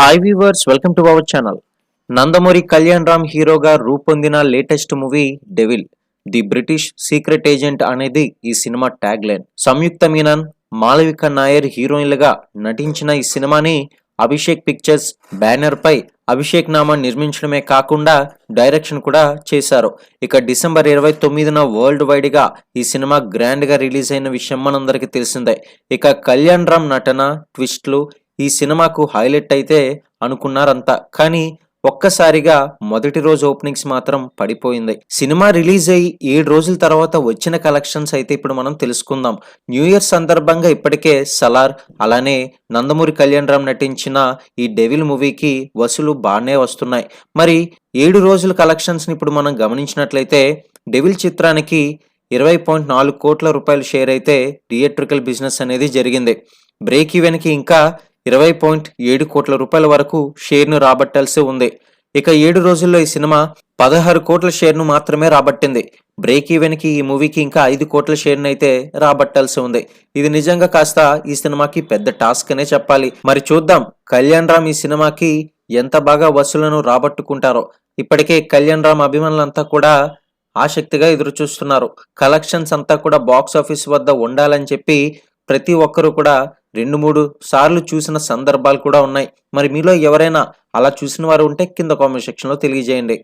Hi viewers welcome to our channel Nandamuri Kalyan Ram హీరోగా రూపొందిన latest movie Devil the British secret agent అనేది ఈ cinema tag line Samyuktha Menon Malavika Nair హీరోయిన్లుగా నటించిన ఈ సినిమాని అభిషేక్ పిక్చర్స్ బ్యానర్ పై అభిషేక్ నామా నిర్మించడమే కాకుండా డైరెక్షన్ కూడా చేశారు ఇక డిసెంబర్ ఇరవై తొమ్మిదిన వరల్డ్ వైడ్గా ఈ సినిమా గ్రాండ్గా రిలీజ్ అయిన విషయం మనందరికీ తెలిసిందే ఇక కళ్యాణ్ రామ్ నటన ట్విస్ట్లు ఈ సినిమాకు హైలైట్ అయితే అనుకున్నారంతా. కానీ ఒక్కసారిగా మొదటి రోజు ఓపెనింగ్స్ మాత్రం పడిపోయింది. సినిమా రిలీజ్ అయ్యి ఏడు రోజుల తర్వాత వచ్చిన కలెక్షన్స్ అయితే ఇప్పుడు మనం తెలుసుకుందాం. న్యూ ఇయర్ సందర్భంగా ఇప్పటికే సలార్ అలానే నందమూరి కళ్యాణ్ రామ్ నటించిన ఈ డెవిల్ మూవీకి వసూలు బాగానే వస్తున్నాయి. మరి ఏడు రోజుల కలెక్షన్స్ని ఇప్పుడు మనం గమనించినట్లయితే డెవిల్ చిత్రానికి ఇరవై పాయింట్ నాలుగు కోట్ల రూపాయల షేర్ అయితే థియేట్రికల్ బిజినెస్ అనేది జరిగింది. బ్రేక్ ఈవెన్కి ఇంకా ఇరవై పాయింట్ ఏడు కోట్ల రూపాయల వరకు షేర్ను రాబట్టాల్సి ఉంది. ఇక ఏడు రోజుల్లో ఈ సినిమా పదహారు కోట్ల షేర్ను మాత్రమే రాబట్టింది. బ్రేక్ ఈవెన్కి ఈ మూవీకి ఇంకా ఐదు కోట్ల షేర్ను అయితే రాబట్టాల్సి ఉంది. ఇది నిజంగా కాస్త ఈ సినిమాకి పెద్ద టాస్క్ అనే చెప్పాలి. మరి చూద్దాం కళ్యాణ్ రామ్ ఈ సినిమాకి ఎంత బాగా వసూలను రాబట్టుకుంటారో. ఇప్పటికే కళ్యాణ్ రామ్ అభిమానులంతా కూడా ఆసక్తిగా ఎదురు చూస్తున్నారు కలెక్షన్స్ అంతా కూడా బాక్స్ ఆఫీస్ వద్ద ఉండాలని చెప్పి ప్రతి ఒక్కరూ కూడా రెండు మూడు సార్లు చూసిన సందర్భాలు కూడా ఉన్నాయి. మరి మీలో ఎవరైనా అలా చూసిన వారు ఉంటే కింద కామెంట్ సెక్షన్లో తెలియజేయండి.